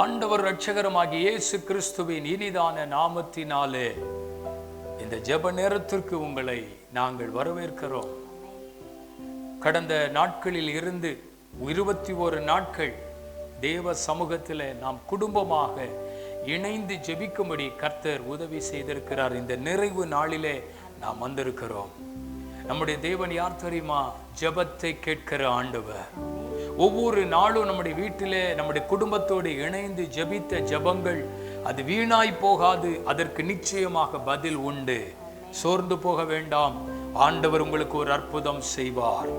ஆண்டவர் ரட்சகரமாகி இயேசு கிறிஸ்துவின் இனிதான நாமத்தினாலே இந்த ஜெப நேரத்திற்கு உங்களை நாங்கள் வரவேற்கிறோம். கடந்த நாட்களில் இருந்து இருபத்தி ஒரு நாட்கள் தேவ சமூகத்தில் நாம் குடும்பமாக இணைந்து ஜெபிக்கும்படி கர்த்தர் உதவி செய்திருக்கிறார். இந்த நிறைவு நாளிலே நாம் வந்திருக்கிறோம். நம்முடைய தேவன் யார் தெரியுமா? ஜபத்தை கேட்கிற ஆண்டவர். ஒவ்வொரு நாளும் நம்முடைய வீட்டிலே நம்முடைய குடும்பத்தோடு இணைந்து ஜெபித்த ஜெபங்கள் அது வீணாய் போகாது அதற்கு நிச்சயமாக பதில் உண்டு. சோர்ந்து போக வேண்டாம். ஆண்டவர் உங்களுக்கு ஒரு அற்புதம் செய்வார்.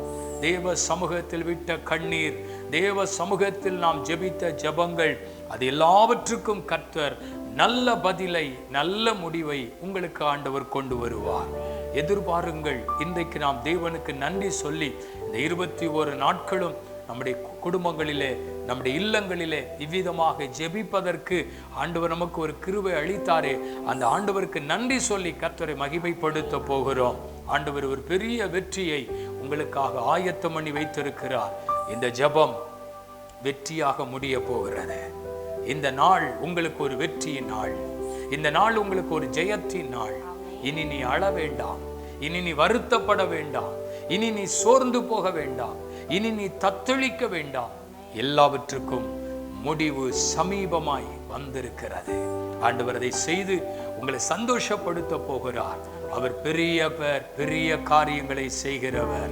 தேவ சமூகத்தில் விட்ட கண்ணீர் தேவ சமூகத்தில் நாம் ஜெபித்த ஜெபங்கள் அது எல்லாவற்றுக்கும் கர்த்தர் நல்ல பதிலை நல்ல முடிவை உங்களுக்கு ஆண்டவர் கொண்டு வருவார். எதிர்பாருங்கள். இன்றைக்கு நாம் தேவனுக்கு நன்றி சொல்லி இந்த இருபத்தி ஒரு நாட்களும் நம்முடைய குடும்பங்களிலே நம்முடைய இல்லங்களிலே இவ்விதமாக ஜெபிப்பதற்கு ஆண்டவர் நமக்கு ஒரு கிருவை அளித்தாரே. அந்த ஆண்டவருக்கு நன்றி சொல்லி கர்த்தரை மகிமைப்படுத்த போகிறோம். ஆண்டவர் ஒரு பெரிய வெற்றியை உங்களுக்காக ஆயத்தம் பண்ணி வைத்திருக்கிறார். இந்த ஜெபம் வெற்றியாக முடிய போகிறது. இந்த நாள் உங்களுக்கு ஒரு வெற்றியின் நாள். இந்த நாள் உங்களுக்கு ஒரு ஜெயத்தின் நாள். இனி நீ அழ வேண்டாம். இனி நீ வருத்தப்பட வேண்டாம். இனி நீ சோர்ந்து போக வேண்டாம். இனி நீ தத்தளிக்க வேண்டாம். எல்லாவற்றுக்கும் முடிவு சமீபமாய் வந்திருக்கிறது. ஆண்டவர் அதை செய்து உங்களை சந்தோஷப்படுத்த போகிறார். அவர் பெரியவர் பெரிய காரியங்களை செய்கிறவர்.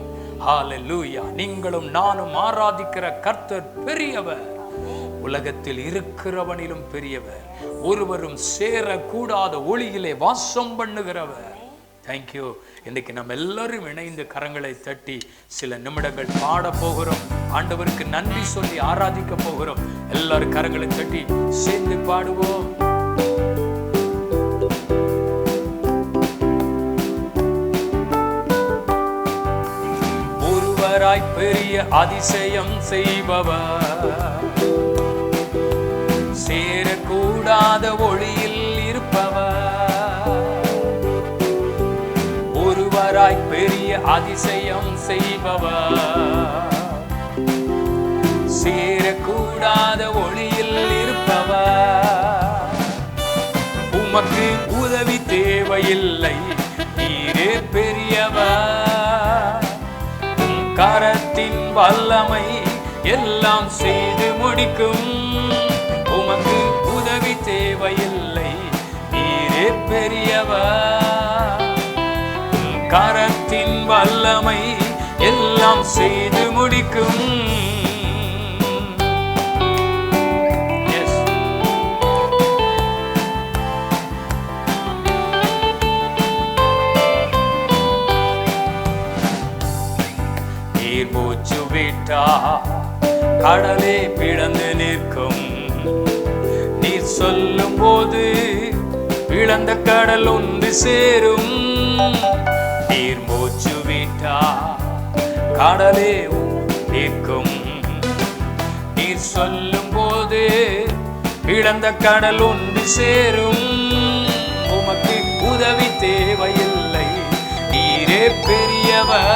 ஹalleluya நீங்களும் நானும் ஆராதிக்கிற கர்த்தர் பெரியவர். உலகத்தில் இருக்கிறவனிலும் பெரியவர். ஒருவரும் சேரக்கூடாத ஒளியிலே வாசம் பண்ணுகிறவர். தேங்க்யூ இன்னைக்கு நம்ம எல்லாரும் இணைந்து கரங்களை தட்டி சில நிமிடங்கள் பாட போகிறோம். ஆண்டவருக்கு நன்றி சொல்லி ஆராதிக்க போகிறோம். எல்லாரும் கரங்களை தட்டி சேர்ந்து பாடுவோம். ஒருவராய் பெரிய அதிசயம் செய்பவர். சேரக்கூடாத ஒளியில் இருப்பவர். ஒருவராய் பெரிய அதிசயம் செய்பவர். சேரக்கூடாத ஒளியில் இருப்பவர். உமக்கு உதவி தேவையில்லை நீரே பெரியவர். கரத்தின் வல்லமை எல்லாம் செய்து முடிக்கும். உமக்கு தேவையில்லை. நீரே பெரியவர் கரத்தின் வல்லமை எல்லாம் செய்து முடிக்கும். நீர் மூச்சு விட்டா கடலே பிளந்து நிற்கும். சொல்லும் போது இழந்த கடல் ஒன்று சேரும். நீர் மூச்சு விட்டா கடலே நிற்கும் நீர் சொல்லும் போது இழந்த கடல் ஒன்று சேரும். உமக்கு உதவி தேவையில்லை நீரே பெரியவர்.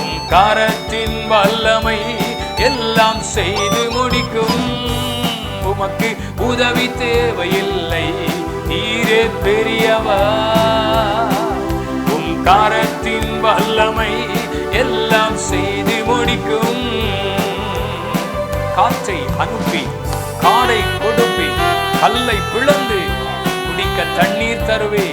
உன் கரத்தின் வல்லமை எல்லாம் செய்து முடிக்கும். உமக்கு உதவி தேவையில்லை. நீரே பெரியவா. உம் காரத்தின் வல்லமை எல்லாம் செய்து முடிக்கும். காற்றை அனுப்பி காலை கொடுப்பி கல்லை பிளந்து குடிக்க தண்ணீர் தருவே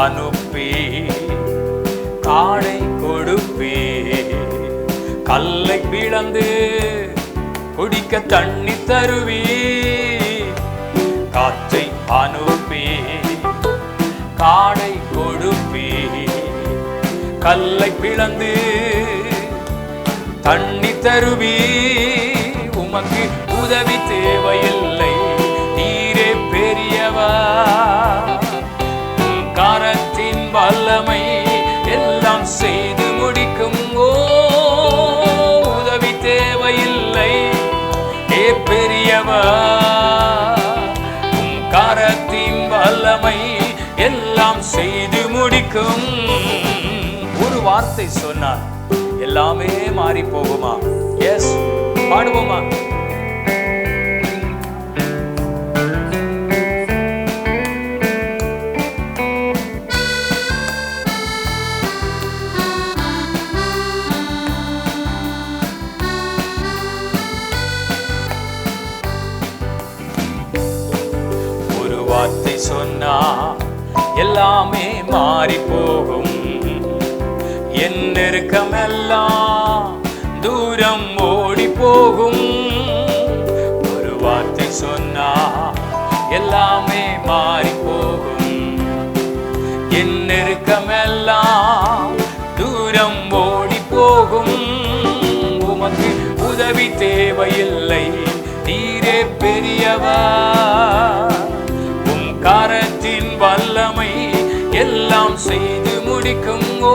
அனுப்பி காடை கொடுப்பே. கல்லை பிளந்து குடிக்க தண்ணி தருவி காற்றை அனுப்பி காடை கொடுப்பே. கல்லை பிளந்து தண்ணி தருவி உமக்கு உதவி தேவையில்லை. நீரே பெரியவா எல்லாம் செய்து முடிக்கும். ஒரு வார்த்தை சொன்னார் எல்லாமே மாறி போகுமா? எஸ் பாடுவோமா? மாறி போகும் என் நெருக்கமெல்லாம் தூரம் ஓடி போகும் ஒரு வார்த்தை சொன்னா எல்லாமே மாறி போகும் என் நெருக்கமெல்லாம் தூரம் ஓடி போகும் உமக்கு உதவி தேவையில்லை. நீரே பெரியவா செய்து முடிக்கும் ஓ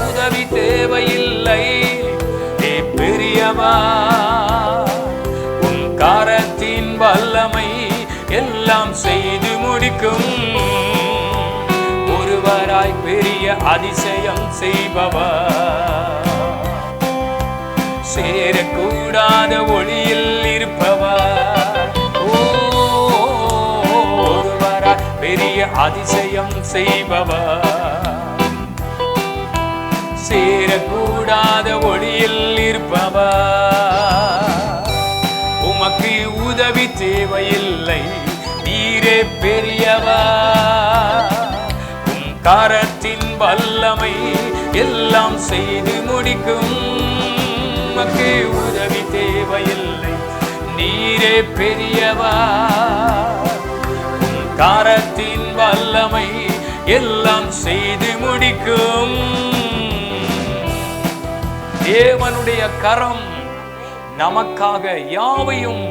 உதவி தேவையில்லை நீ பெரியவர் உன் காரத்தின் வல்லமை எல்லாம் செய்து முடிக்கும். ஒருவராய் பெரிய அதிசயம் செய்பவர் சேரக்கூடாத ஒளியில் இருப்பவர் பெரிய அதிசயம் செய்பவர். சேரக்கூடாத ஒளியில் இருப்பவர். உமக்கு உதவி தேவையில்லை நீரே பெரியவர். உம் கரத்தின் வல்லமை எல்லாம் செய்து முடிக்கும். உமக்கு உதவி தேவையில்லை நீரே பெரியவா கரத்தின் வல்லமை எல்லாம் செய்து முடிக்கும். தேவனுடைய கரம் நமக்காக யாவையும்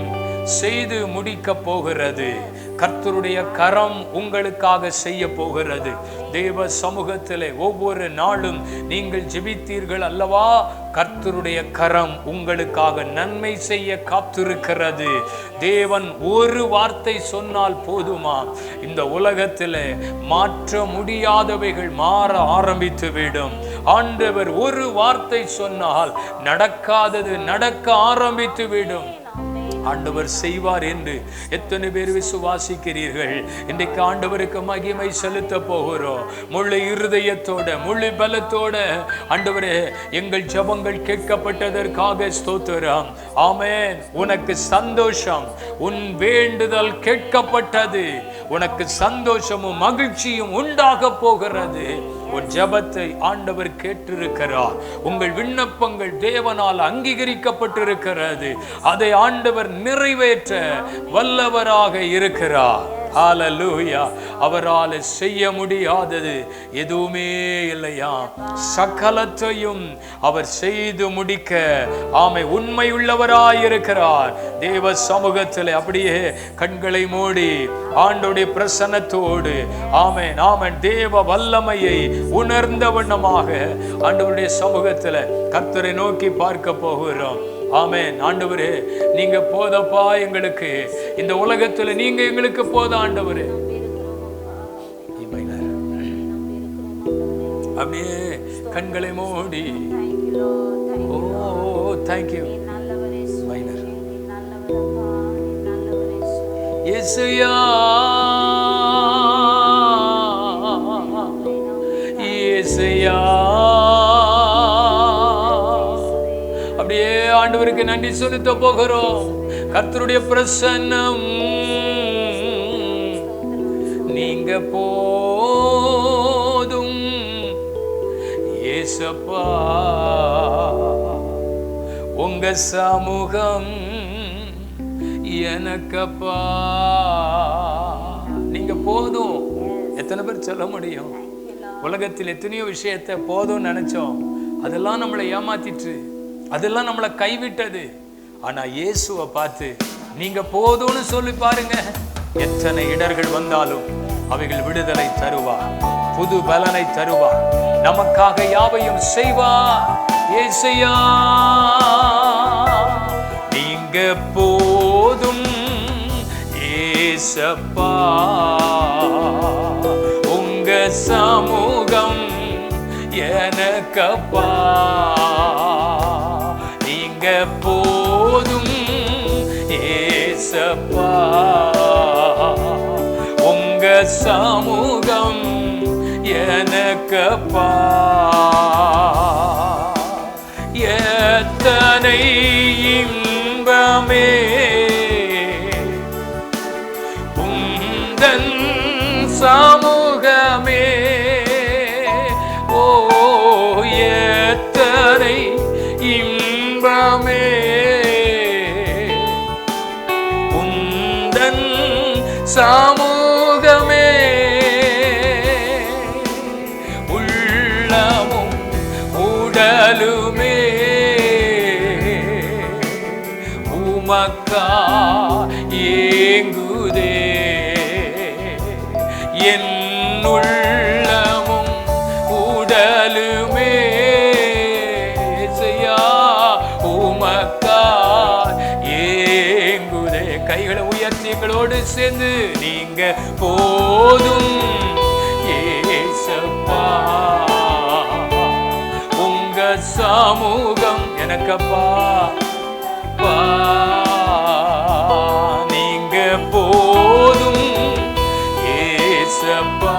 செய்து முடிக்கப் போகிறது. கர்த்தருடைய கரம் உங்களுக்காக செய்ய போகிறது. தேவ சமூகத்திலே ஒவ்வொரு நாளும் நீங்கள் ஜெபித்தீர்கள் அல்லவா? கர்த்தருடைய கரம் உங்களுக்காக நன்மை செய்ய காத்திருக்கிறது. தேவன் ஒரு வார்த்தை சொன்னால் போதுமா? இந்த உலகத்தில் மாற்ற முடியாதவைகள் மாற ஆரம்பித்து விடும். ஆண்டவர் ஒரு வார்த்தை சொன்னால் நடக்காதது நடக்க ஆரம்பித்து விடும். ஆண்டவர் செய்வார் என்று எத்தனை பேர் விசுவாசிக்கிறீர்கள்? இன்றைக்கு ஆண்டவருக்கு மகிமை செலுத்த போகிறோம். முழு இருதயத்தோட முழு பலத்தோட ஆண்டவரே எங்கள் ஜெபங்கள் கேட்கப்பட்டதற்காக ஸ்தோத்திரம். ஆமேன். உனக்கு சந்தோஷம். உன் வேண்டுதல் கேட்கப்பட்டது. உனக்கு சந்தோஷமும் மகிழ்ச்சியும் உண்டாக போகிறது. உன் ஜெபத்தை ஆண்டவர் கேட்டிருக்கிறார். உங்கள் விண்ணப்பங்கள் தேவனால் அங்கீகரிக்கப்பட்டிருக்கிறது. அதை ஆண்டவர் நிறைவேற்ற வல்லவராக இருக்கிறார். ஹாலலூயா அவரால் செய்ய முடியாதது எதுவுமே இல்லையா? சகலத்தையும் அவர் செய்து முடிக்க ஆமை உண்மை உள்ளவராயிருக்கிறார் தேவ சமூகத்தில் அப்படியே கண்களை மூடி ஆண்டோடைய பிரசன்னத்தோடு ஆமை நாமன் தேவ வல்லமையை உணர்ந்த வண்ணமாக ஆண்டவருடைய சமூகத்தில் கர்த்தரை நோக்கி பார்க்க போகிறோம். ஆமென். ஆண்டவரே நீங்க போதப்பா எங்களுக்கு. இந்த உலகத்துல நீங்க எங்களுக்கு போத ஆண்டவரே. அப்படியே கண்களை மூடி. ஓ தேங்க்யூ மைனர் இயேசுயா. கர்த்தருக்கு நன்றி செலுத்த போகிறோம். கர்த்தருடைய பிரசன்னம். நீங்க போதும். ஏசப்பா உங்க சமூகம் எனக்கப்பா. நீங்க போதும். எத்தனை பேர் சொல்ல முடியும்? உலகத்தில் எத்தனையோ விஷயத்தை போதும் நினைச்சோம். அதெல்லாம் நம்மளை ஏமாத்திட்டு அதெல்லாம் நம்மளை கைவிட்டது. ஆனா இயேசுவை பார்த்து நீங்க போதும்னு சொல்லி பாருங்க. எத்தனை இடர்கள் வந்தாலும் அவைகள் விடுதலை தருவார் புது பலனை தருவார் நமக்காக யாவையும் செய்வார் ஏசையா நீங்க போதும். ஏசப்பா உங்க சமூகம் எனக்கப்பா. போதும். ஏசப்பா உங்க சமூகம் எனக்கப்பா. எத்தனை இன்பமே. உந்தன் சா இன்பமே உந்தன் என்னோடு சேர்ந்து நீங்க போதும். ஏசப்பா உங்க சமூகம் எனக்கப்பா. நீங்க போதும். ஏசப்பா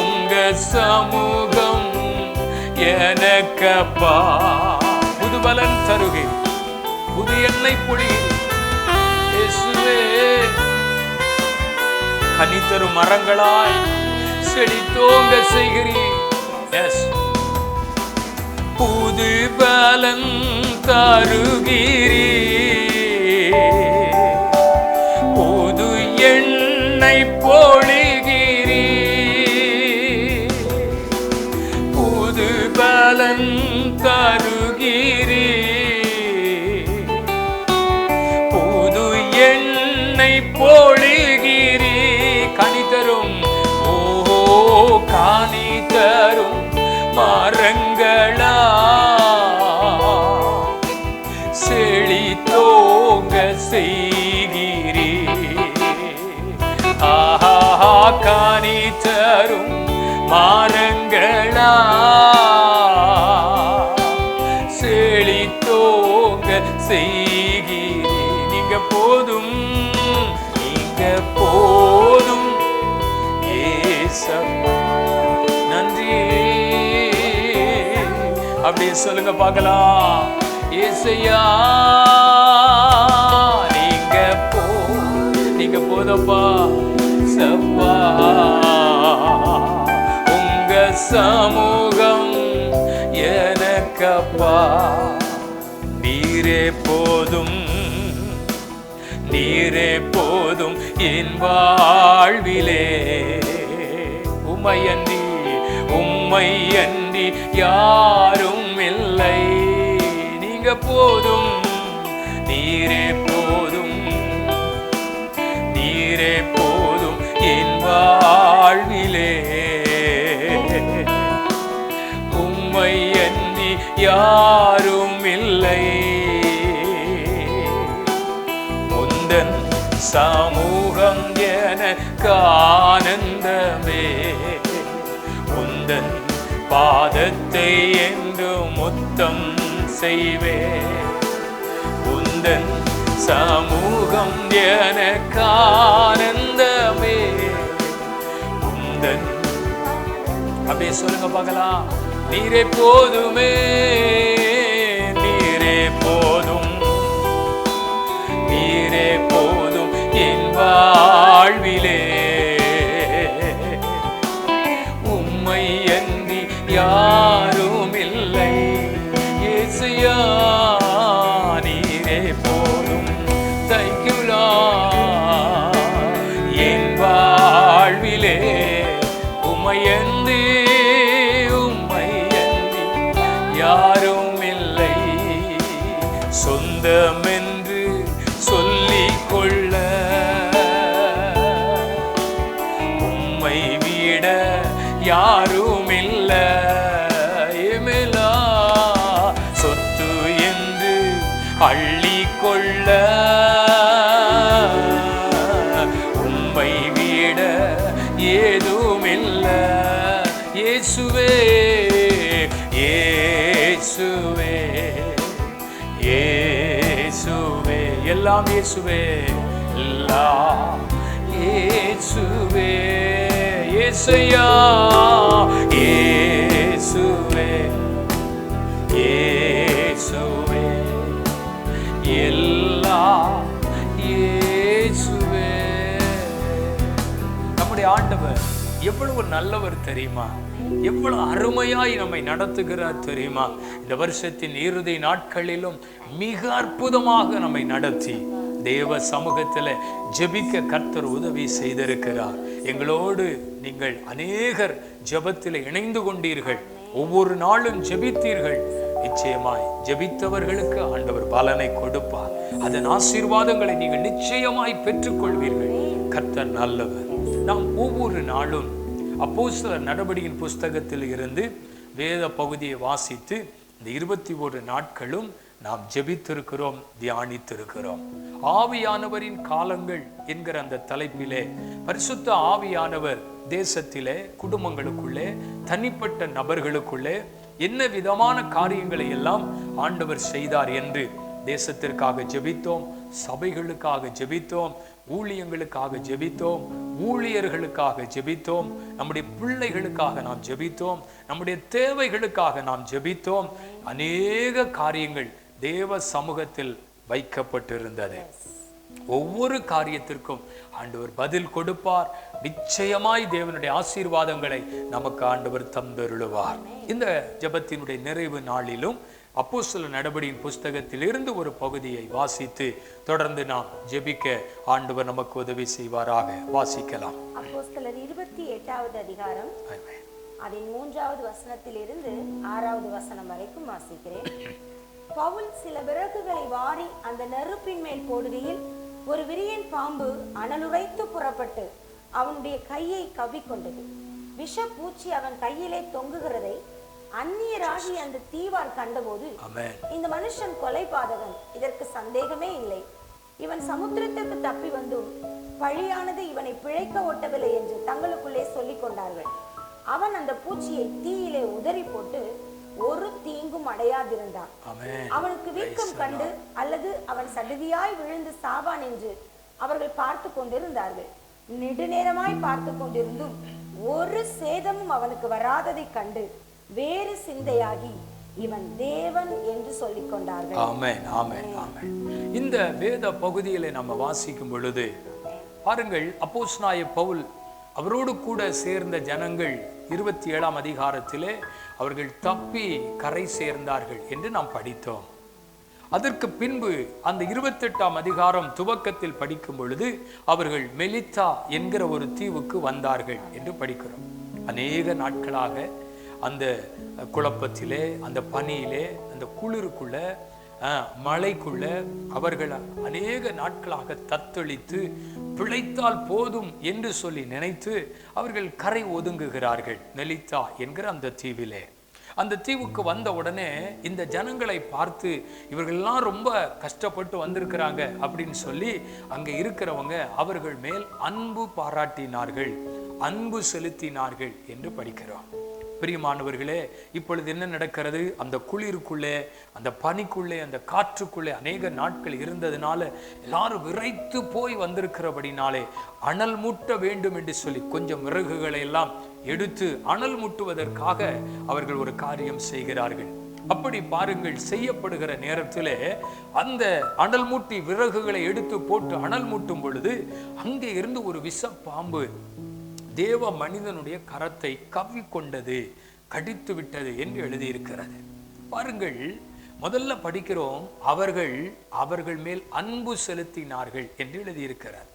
உங்க சமூகம் எனக்கப்பா. புதுபலன் தருகை புது எண்ணெய் பொழி கனி மரங்களாய் செழித்தோங்க செய்கிறீர் புது பலன் தருகிறீ புது எண்ணெய் போலி செழித்தோங்க செய்கிறே ஆஹா காணி தரும் மரங்களா செழித்தோங்க செய்கிறே நீங்க போதும் நீங்க போதும். ஏசப்பா நன்றி. அப்படியே சொல்லுங்க பார்க்கலாம். ஏசையா நீங்க போ நீங்க போதப்பா சப்பா. உங்க சமூகம் எனக்கப்பா. நீரே போதும் நீரே போதும் என் வாழ்விலே. உமையன்றி உம்மையன்றி யாரும் இல்லை. நீங்க போதும். நீரே போதும். நீரே போதும் என் வாழ்விலே. உம்மை எண்ணி யாரும் இல்லை. முந்தன் சமூகம் எனக்கு ஆனந்தமே முந்தன் பாதத்தை என்று முத்தம் செய்வே. உந்தன் சமூகம் எனக்கு ஆனந்தமே உந்தன். அப்படியே சொல்லுங்க பார்க்கலாம். நீரே போதுமே நீரே போதும். எல்லாம் இயேசுவே எல்லாம் இயேசுவே இயேசையா இயேசுவே இயேசுவே எல்லாம் இயேசுவே. நம்முடைய ஆண்டவர் எவ்வளவு நல்லவர் தெரியுமா? எவ்வளவு அருமையாய் நம்மை நடத்துகிறார் தெரியுமா? இந்த வருஷத்தின் இறுதி நாட்களிலும் மிக அற்புதமாக நம்மை நடத்தி தேவ சமூகத்தில் ஜெபிக்க கர்த்தர் உதவி செய்திருக்கிறார். எங்களோடு நீங்கள் அநேகர் ஜெபத்தில் இணைந்து கொண்டீர்கள். ஒவ்வொரு நாளும் ஜெபித்தீர்கள். நிச்சயமாய் ஜெபித்தவர்களுக்கு ஆண்டவர் பலனை கொடுப்பார். அதன் ஆசீர்வாதங்களை நீங்கள் நிச்சயமாய் பெற்றுக்கொள்வீர்கள். கர்த்தர் நல்லவர். நாம் ஒவ்வொரு நாளும் அப்போ சில நடவடிக்கையின் புஸ்தகத்தில் இருந்து வேத பகுதியை வாசித்து இந்த இருபத்தி ஒரு நாட்களும் நாம் ஜெபித்திருக்கிறோம் தியானித்திருக்கிறோம். ஆவியானவரின் காலங்கள் என்கிற அந்த தலைப்பிலே பரிசுத்த ஆவியானவர் தேசத்திலே குடும்பங்களுக்குள்ளே தனிப்பட்ட நபர்களுக்குள்ளே என்ன விதமான காரியங்களை எல்லாம் ஆண்டவர் செய்தார் என்று தேசத்திற்காக ஜெபித்தோம் சபைகளுக்காக ஜெபித்தோம் ஊழியங்களுக்காக ஜெபித்தோம் ஊழியர்களுக்காக ஜெபித்தோம் நம்முடைய பிள்ளைகளுக்காக நாம் ஜெபித்தோம் நம்முடைய தேவைகளுக்காக நாம் ஜெபித்தோம். அநேக காரியங்கள் தேவ சமூகத்தில் வைக்கப்பட்டிருந்தது. ஒவ்வொரு காரியத்திற்கும் ஆண்டவர் பதில் கொடுப்பார். நிச்சயமாய் தேவனுடைய ஆசீர்வாதங்களை நமக்கு ஆண்டவர் தந்தருளுவார். இந்த ஜெபத்தினுடைய நிறைவு நாளிலும் அப்போஸ்தல நடபடியின் புஸ்தகத்தில் இருந்து ஒரு பகுதியை வாசித்து தொடர்ந்து நாம் ஜெபிக்க ஆண்டவர் நமக்கு உதவி செய்வாராக. வாசிக்கலாம். இருபத்தி எட்டாவது அதிகாரம். அதன் மூன்றாவது வசனத்திலிருந்து ஆறாவது வசனம் வரைக்கும் வாசிக்கிறேன். பவுல் சில விறகுகளை வாரி அந்த நெருப்பின் மேல் போடுகையில் ஒரு விரியன் பாம்பு அனலுரைத்து புறப்பட்டு அவனுடைய கையை கவ்விக்கொண்டது. விஷப்பூச்சி அவன் கையிலே தொங்குகிறதை அந்நியராகி அந்த தீவார் கண்டபோது இந்த மனுஷன் கொலைபாதகன் இதற்கு சந்தேகமே இல்லை. இவன் சமுத்திரத்திற்கு தப்பி வந்தும் பழியானது இவனை பிழைக்க ஒட்டவில்லை என்று தங்களுக்குள்ளே சொல்லிக் கொண்டார்கள். அவன் அந்த பூச்சியை தீயிலே உதறி போட்டு ஒரு தீங்கும் அடையாதிருந்தான். அவனுக்கு வீக்கம் கண்டு அல்லது அவன் சடுதியாய் விழுந்து சாவான் என்று அவர்கள் பார்த்து கொண்டிருந்தார்கள். நெடுநேரமாய் பார்த்து கொண்டிருந்தும் ஒரு சேதமும் அவனுக்கு வராததைக் கண்டு வேறு சிந்தையாகி இவன் தேவன் என்று சொல்லிக் கொண்டார்கள் ஆமென் ஆமென் ஆமென். இந்த வேத பகுதியிலே நம்ம வாசிக்கும் பொழுது பாருங்கள் அப்போஸ்நாய பவுல் அவரோடு கூட சேர்ந்த ஜனங்கள் இருபத்தி ஏழாம் அதிகாரத்திலே அவர்கள் தப்பி கரை சேர்ந்தார்கள் என்று நாம் படித்தோம். அதற்கு பின்பு அந்த இருபத்தெட்டாம் அதிகாரம் துவக்கத்தில் படிக்கும் பொழுது அவர்கள் மெலித்தா என்கிற ஒரு தீவுக்கு வந்தார்கள் என்று படிக்கிறோம். அநேக நாட்களாக அந்த குழப்பத்திலே அந்த பனியிலே அந்த குளிருக்குள்ள அஹ், மழைக்குள்ள அவர்கள் அநேக நாட்களாக தத்தளித்து பிழைத்தால் போதும் என்று சொல்லி நினைத்து அவர்கள் கரை ஒதுங்குகிறார்கள் நெலித்தா என்கிற அந்த தீவிலே. அந்த தீவுக்கு வந்த உடனே இந்த ஜனங்களை பார்த்து இவர்கள்லாம் ரொம்ப கஷ்டப்பட்டு வந்திருக்கிறாங்க அப்படின்னு சொல்லி அங்கே இருக்கிறவங்க அவர்கள் மேல் அன்பு பாராட்டினார்கள் அன்பு செலுத்தினார்கள் என்று படிக்கிறோம். பிரியமானவர்களே இப்பொழுது என்ன நடக்கிறது? அந்த குளிருக்குள்ளே அந்த பனிக்குள்ளே அந்த காற்றுக்குள்ளே அநேக நாட்கள் இருந்ததுனால எல்லாரும் விரைத்து போய் வந்திருக்கிறபடினாலே அனல் மூட்ட வேண்டும் என்று சொல்லி கொஞ்சம் விறகுகளை எல்லாம் எடுத்து அனல் மூட்டுவதற்காக அவர்கள் ஒரு காரியம் செய்கிறார்கள். அப்படி பாருங்கள் செய்யப்படுகிற நேரத்திலே அந்த அனல் மூட்டி விறகுகளை எடுத்து போட்டு அனல் மூட்டும் பொழுது அங்கே இருந்து ஒரு விஷ பாம்பு தேவ மனிதனுடைய கரத்தை கவ்விக்கொண்டது கடித்து விட்டது என்று எழுதியிருக்கிறது. பாருங்கள் முதல்ல படிக்கிறோம் அவர்கள் அவர்கள் மேல் அன்பு செலுத்தினார்கள் என்று எழுதியிருக்கிறார்.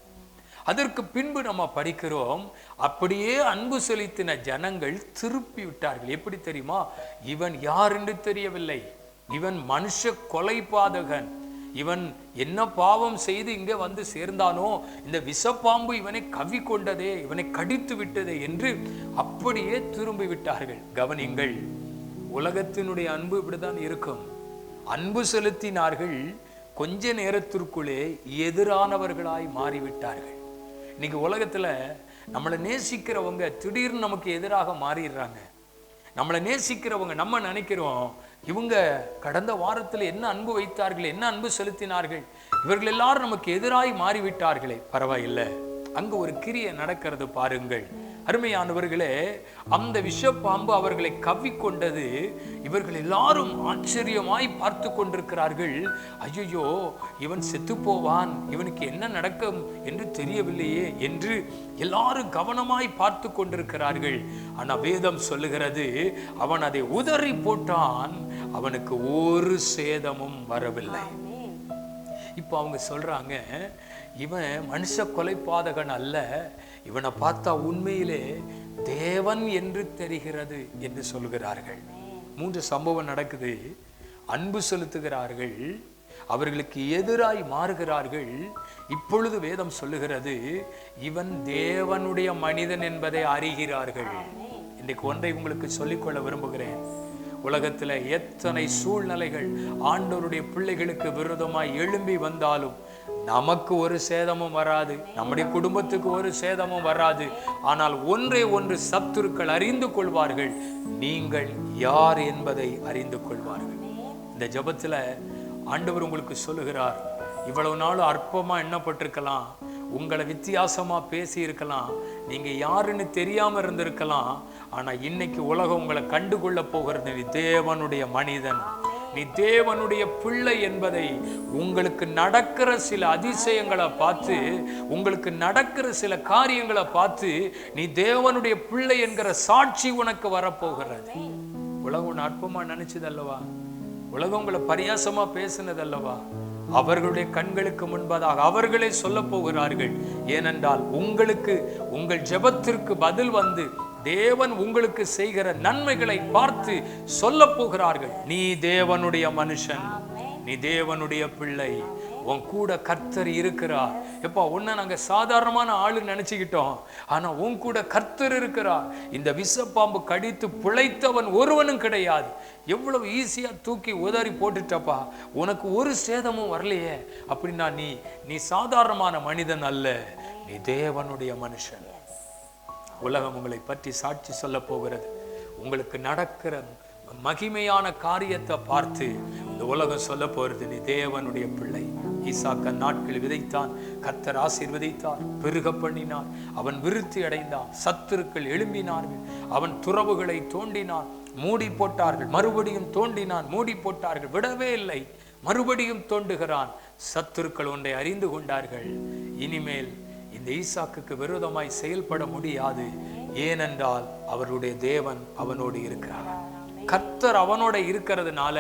அதற்கு பின்பு நம்ம படிக்கிறோம் அப்படியே அன்பு செலுத்தின ஜனங்கள் திருப்பி விட்டார்கள் எப்படி தெரியுமா? இவன் யார் என்று தெரியவில்லை. இவன் மனுஷ கொலை பாதகன் இவன் என்ன பாவம் செய்து இங்கே வந்து சேர்ந்தானோ இந்த விஷப்பாம்பு இவனை கவி கொண்டதே இவனை கடித்து விட்டதே என்று அப்படியே திரும்பி விட்டார்கள். கவனிங்கள் உலகத்தினுடைய அன்பு இப்படிதான் இருக்கும். அன்பு செலுத்தினார்கள் கொஞ்ச நேரத்திற்குள்ளே எதிரானவர்களாய் மாறிவிட்டார்கள். இன்னைக்கு உலகத்துல நம்மளை நேசிக்கிறவங்க திடீர்னு நமக்கு எதிராக மாறிடுறாங்க. நம்மளை நேசிக்கிறவங்க நம்ம நினைக்கிறோம் இவங்க கடந்த வாரத்தில் என்ன அன்பு வைத்தார்கள் என்ன அன்பு செலுத்தினார்கள் இவர்கள் எல்லாரும் நமக்கு எதிராய் மாறிவிட்டார்களே. பரவாயில்லை. அங்க ஒரு கிரியை நடக்கிறது பாருங்கள். அருமையானவர்களே அந்த விஷப்பாம்பு அவர்களை கவ்விக்கொண்டது இவர்கள் எல்லாரும் ஆச்சரியமாய் பார்த்து கொண்டிருக்கிறார்கள். ஐயோ இவன் செத்து போவான் இவனுக்கு என்ன நடக்கும் என்று தெரியவில்லையே என்று எல்லாரும் கவனமாய் பார்த்து கொண்டிருக்கிறார்கள். ஆனா வேதம் சொல்லுகிறது அவன் அதை உதறி போட்டான் அவனுக்கு ஒரு சேதமும் வரவில்லை. இப்போ அவங்க சொல்றாங்க இவன் மனுஷ கொலைபாதகன் அல்ல இவனை பார்த்தா உண்மையிலே தேவன் என்று தெரிகிறது என்று சொல்கிறார்கள் மூன்று சம்பவம் நடக்குது. அன்பு செலுத்துகிறார்கள். அவர்களுக்கு எதிராய் மாறுகிறார்கள். இப்பொழுது வேதம் சொல்லுகிறது இவன் தேவனுடைய மனிதன் என்பதை அறிகிறார்கள். இன்றைக்கு ஒன்றை உங்களுக்கு சொல்லிக்கொள்ள விரும்புகிறேன். உலகத்தில் எத்தனை சூழ்நிலைகள் ஆண்டவருடைய பிள்ளைகளுக்கு விரோதமாய் எழும்பி வந்தாலும் நமக்கு ஒரு சேதமும் வராது நம்முடைய குடும்பத்துக்கு ஒரு சேதமும் வராது. ஆனால் ஒன்றே ஒன்று சத்துருக்கள் அறிந்து கொள்வார்கள் நீங்கள் யார் என்பதை அறிந்து கொள்வார்கள். இந்த ஜெபத்துல ஆண்டவர் உங்களுக்கு சொல்லுகிறார் இவ்வளவு நாள் அற்பமா எண்ணப்பட்டிருக்கலாம் உங்களை வித்தியாசமா பேசி இருக்கலாம் நீங்க யாருன்னு தெரியாம இருந்திருக்கலாம் ஆனா இன்னைக்கு உலகம் உங்களை கண்டுகொள்ள போகிறது தேவனுடைய மனிதன். நீ தேவனுடைய பிள்ளை என்பதை உங்களுக்கு நடக்கிற சில அதிசயங்களை பார்த்து உங்களுக்கு நடக்கிற சில காரியங்களை பார்த்து நீ தேவனுடைய பிள்ளை என்கிற சாட்சி உனக்கு வரப்போகிறது. உலகம் உன்னை அற்பமா நினைச்சதல்லவா? உலகம் உங்களை பரியாசமா பேசினதல்லவா? அவர்களுடைய கண்களுக்கு முன்பதாக அவர்களே சொல்ல போகிறார்கள். ஏனென்றால் உங்களுக்கு உங்கள் ஜெபத்திற்கு பதில் வந்து தேவன் உங்களுக்கு செய்கிற நன்மைகளை பார்த்து சொல்ல போகிறார்கள். நீ தேவனுடைய மனுஷன் நீ தேவனுடைய பிள்ளை உன் கூட கர்த்தர் இருக்கிறார். எப்பா உன்னை நாங்க சாதாரணமான ஆளு நினைச்சுக்கிட்டோம் ஆனா உன் கூட கர்த்தர் இருக்கிறார். இந்த விஷப்பாம்பு கடித்து பிழைத்தவன் ஒருவனும் கிடையாது. எவ்வளவு ஈஸியா தூக்கி உதறி போட்டுட்டப்பா. உனக்கு ஒரு சேதமும் வரலையே. அப்படின்னா நீ நீ சாதாரணமான மனிதன் அல்ல. நீ தேவனுடைய மனுஷன். உலகம் உங்களை பற்றி சாட்சி சொல்ல போகிறது. உங்களுக்கு நடக்கிற மகிமையான காரியத்தை பார்த்து இந்த உலகம் சொல்ல போகிறது நீ தேவனுடைய பிள்ளை. ஈசாக்க நாட்கள் விதைத்தான் கத்தர் ஆசீர்வதித்தார் பெருக பண்ணினார். அவன் விருத்தி அடைந்தான் சத்துருக்கள் எழும்பினார்கள். அவன் துறவுகளை தோண்டினான் மூடி போட்டார்கள். மறுபடியும் தோண்டினான் மூடி போட்டார்கள். விடவே இல்லை. மறுபடியும் தோண்டுகிறான். சத்துருக்கள் ஒன்றை அறிந்து கொண்டார்கள். இனிமேல் இந்த ஈசாக்குக்கு விரோதமாய் செயல்பட முடியாது. ஏனென்றால் அவருடைய தேவன் அவனோடு இருக்கிறார். கர்த்தர் அவனோட இருக்கிறதுனால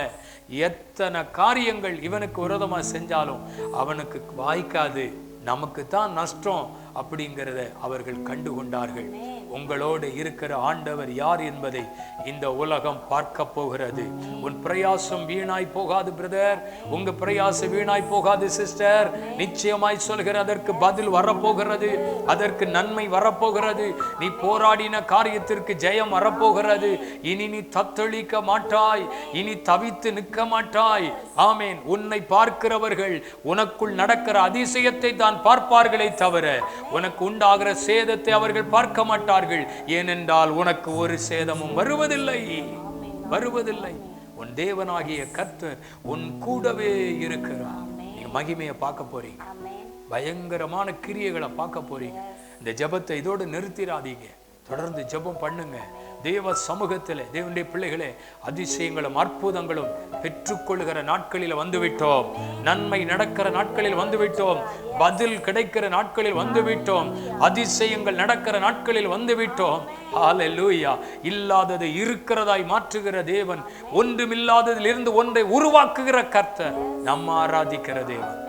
எத்தனை காரியங்கள் இவனுக்கு விரோதமாக செஞ்சாலும் அவனுக்கு வாய்க்காது. நமக்கு தான் நஷ்டம் அப்படிங்கிறத அவர்கள் கண்டு கொண்டார்கள் உங்களோடு இருக்கிற ஆண்டவர் யார் என்பதை இந்த உலகம் பார்க்க போகிறது. உன் பிரயாசம் வீணாய் போகாது பிரதர். உங்க பிரயாசம் வீணாய் போகாது சிஸ்டர். நிச்சயமாய் சொல்கிற அதற்கு பதில் வரப்போகிறது. அதற்கு நன்மை வரப்போகிறது. நீ போராடின காரியத்திற்கு ஜெயம் வரப்போகிறது. இனி நீ தத்தளிக்க மாட்டாய். இனி தவித்து நிற்க மாட்டாய். ஆமேன். உன்னை பார்க்கிறவர்கள் உனக்குள் நடக்கிற அதிசயத்தை தான் பார்ப்பார்களே தவிர உனக்கு உண்டாகிற சேதத்தை அவர்கள் பார்க்க மாட்டார்கள். ஏனென்றால் உனக்கு ஒரு சேதமும் வருவதில்லை. வருவதில்லை. உன் தேவனாகிய கர்த்தர் உன் கூடவே இருக்கிறார். நீங்க மகிமையை பார்க்க போறீங்க. பயங்கரமான கிரியைகளை பார்க்க போறீங்க. இந்த ஜெபத்தை இதோடு நிறுத்திடாதீங்க. தொடர்ந்து ஜெபம் பண்ணுங்க. தேவ சமூகத்தில் தேவனுடைய பிள்ளைகளே அதிசயங்களும் அற்புதங்களும் பெற்றுக்கொள்கிற நாட்களில் வந்துவிட்டோம். நன்மை நடக்கிற நாட்களில் வந்துவிட்டோம். பதில் கிடைக்கிற நாட்களில் வந்துவிட்டோம். அதிசயங்கள் நடக்கிற நாட்களில் வந்துவிட்டோம். ஹalleluya இல்லாதது இருக்கிறதாய் மாற்றுகிற தேவன் ஒன்றுமில்லாததிலிருந்து ஒன்றை உருவாக்குகிற கர்த்தர் நம்ம ஆராதிக்கிற தேவன்.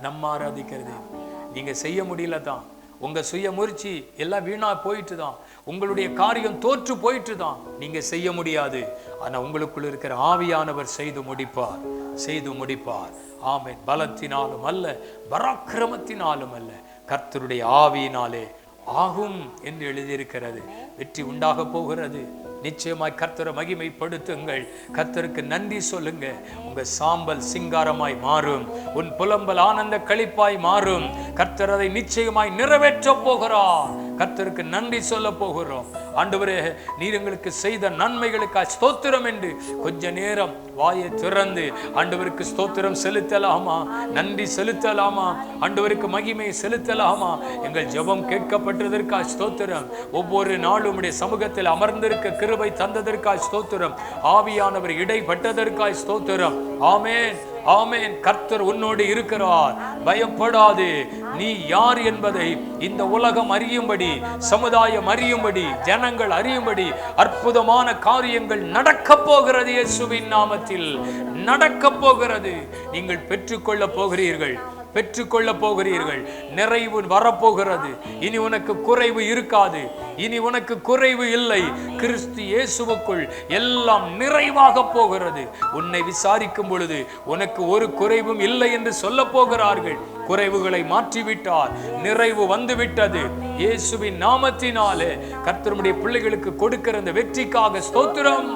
நம்ம ஆராதிக்கிற தேவன். நீங்க செய்ய முடியல தான் உங்கள் சுய முயற்சி எல்லாம் வீணாக போயிட்டு தான் உங்களுடைய காரியம் தோற்று போயிட்டு தான் நீங்கள் செய்ய முடியாது. ஆனால் உங்களுக்குள் இருக்கிற ஆவியானவர் செய்து முடிப்பார். செய்து முடிப்பார். ஆமை பலத்தினாலும் அல்ல பராக்கிரமத்தினாலும் அல்ல. கர்த்தருடைய ஆவியினாலே ஆகும் என்று எழுதியிருக்கிறது. வெற்றி உண்டாக போகிறது. நிச்சயமாய் கர்த்தரை மகிமைப்படுத்துங்கள். கர்த்தருக்கு நன்றி சொல்லுங்க. உங்க சாம்பல் சிங்காரமாய் மாறும். உன் புலம்பல் ஆனந்த களிப்பாய் மாறும். கர்த்தர் அதை நிச்சயமாய் நிறைவேற்ற போகிறார். கர்த்தருக்கு நன்றி சொல்ல போகிறோம். ஆண்டவரே நீர் எங்களுக்கு செய்த நன்மைகளுக்கு ஸ்தோத்திரம் என்று கொஞ்ச நேரம் வாயை திறந்து ஆண்டவருக்கு ஸ்தோத்திரம் செலுத்தலாமா? நன்றி செலுத்தலாமா? ஆண்டவருக்கு மகிமை செலுத்தலாமா? எங்கள் ஜெபம் கேட்கப்பட்டதற்காய் ஸ்தோத்திரம். ஒவ்வொரு நாளும் உடைய சமூகத்தில் அமர்ந்திருக்க கிருபை தந்ததற்காய் ஸ்தோத்திரம். ஆவியானவர் இடைப்பட்டதற்காய் ஸ்தோத்திரம். ஆமேன். ஆமேன். கர்த்தர் உன்னோடு இருக்கிறார். பயப்படாது. நீ யார் என்பதை இந்த உலகம் அறியும்படி சமுதாயம் அறியும்படி ஜனங்கள் அறியும்படி அற்புதமான காரியங்கள் நடக்க போகிறது இயேசுவின் நாமத்தில். நடக்க போகிறது. நீங்கள் பெற்றுக்கொள்ள போகிறீர்கள். பெற்றுக்கொள்ள போகிறீர்கள். நிறைவு வரப்போகிறது. இனி உனக்கு குறைவு இருக்காது. இனி உனக்கு குறைவு இல்லை. கிறிஸ்து இயேசுவுக்குள் எல்லாம் நிறைவாக போகிறது. உன்னை விசாரிக்கும் பொழுது உனக்கு ஒரு குறைவும் இல்லை என்று சொல்ல போகிறார்கள். குறைவுகளை மாற்றிவிட்டார். நிறைவு வந்துவிட்டது. இயேசுவின் நாமத்தினாலே கர்த்தருடைய பிள்ளைகளுக்கு கொடுக்கிற அந்த வெற்றிக்காக ஸ்தோத்திரம் ஸ்தோத்திரம்.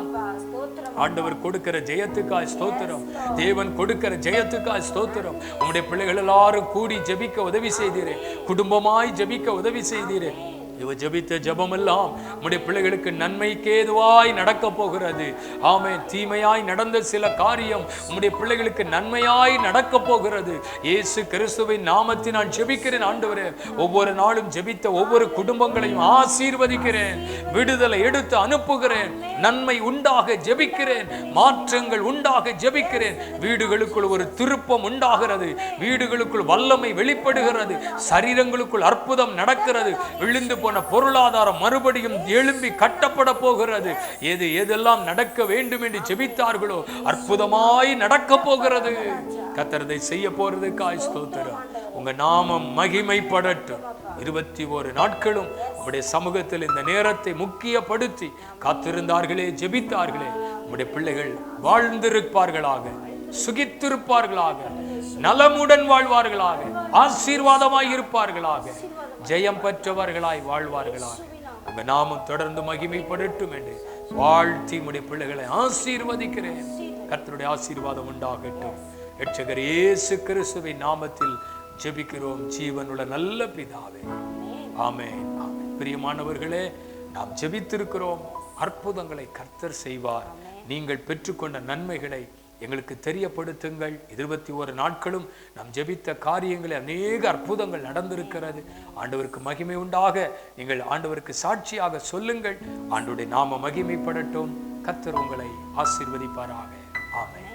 ஆண்டவர் கொடுக்கிற ஜெயத்துக்காய் ஸ்தோத்திரம். தேவன் கொடுக்கிற ஜெயத்துக்காய் ஸ்தோத்திரம். உங்களுடைய பிள்ளைகள் எல்லாரும் கூடி ஜெபிக்க உதவி செய்தீரே. குடும்பமாய் ஜெபிக்க உதவி செய்தீரே. இவ ஜெபித்த ஜெபமெல்லாம் உம்முடைய பிள்ளைகளுக்கு நன்மைக்கு ஏதுவாய் நடக்க போகிறது. ஆமே தீமையாய் நடந்த சில காரியம் உம்முடைய பிள்ளைகளுக்கு நன்மையாய் நடக்க போகிறது. இயேசு கிறிஸ்துவின் நாமத்தில் நான் ஜெபிக்கிறேன் ஆண்டவரே. ஒவ்வொரு நாளும் ஜெபித்த ஒவ்வொரு குடும்பங்களையும் ஆசீர்வதிக்கிறேன். விடுதலை எடுத்து அனுப்புகிறேன். நன்மை உண்டாக ஜெபிக்கிறேன். மாற்றங்கள் உண்டாக ஜெபிக்கிறேன். வீடுகளுக்குள் ஒரு திருப்பம் உண்டாகிறது. வீடுகளுக்குள் வல்லமை வெளிப்படுகிறது. சரீரங்களுக்குள் அற்புதம் நடக்கிறது. விழுந்து போன பொருளாதாரம் மறுபடியும் எழும்பி கட்டப்பட போகிறது. எது எதெல்லாம் நடக்க வேண்டும் என்று செபித்தார்களோ அற்புதமாய் நடக்க போகிறது. கத்தரதை செய்ய போறது காய் ஸ்தோத்திரம். உங்க நாமம் மகிமைப்படட்டும். இருபத்தி ஒரு நாட்களும் உங்களுடைய சமூகத்தில் இந்த நேரத்தை முக்கியப்படுத்தி காத்திருந்தார்களே ஜெபித்தார்களே. உங்களுடைய பிள்ளைகள் வாழ்ந்திருப்பார்களாக சுகித்திருப்பார்களாக நலமுடன் வாழ்வார்களாக ஆசீர்வாதமாய் இருப்பார்களாக ஜெயம் பெற்றவர்களாய் வாழ்வார்களாக உங்க நாமம் தொடர்ந்து மகிமைப்படட்டும் என்று வாழ்த்தி உடைய பிள்ளைகளை ஆசீர்வதிக்கிறேன். கர்த்தருடைய ஆசீர்வாதம் உண்டாகட்டும். ரட்சகர் இயேசு கிறிஸ்துவின் நாமத்தில் ஜெபிக்கிறோம். ஜீவனுள்ள நல்ல பிதாவே. ஆமென். ஆமென். பிரியமானவர்களே நாம் ஜெபித்திருக்கிறோம். அற்புதங்களை கர்த்தர் செய்வார். நீங்கள் பெற்றுக்கொண்ட நன்மைகளை எங்களுக்கு தெரியப்படுத்துங்கள். இருபத்தி ஒரு நாட்களும் நாம் ஜெபித்த காரியங்களில் அநேக அற்புதங்கள் நடந்திருக்கிறது. ஆண்டவருக்கு மகிமை உண்டாக. நீங்கள் ஆண்டவருக்கு சாட்சியாக சொல்லுங்கள். ஆண்டுடைய நாம மகிமைப்படட்டும். கத்தர் உங்களை ஆசீர்வதிப்பாராக. ஆமை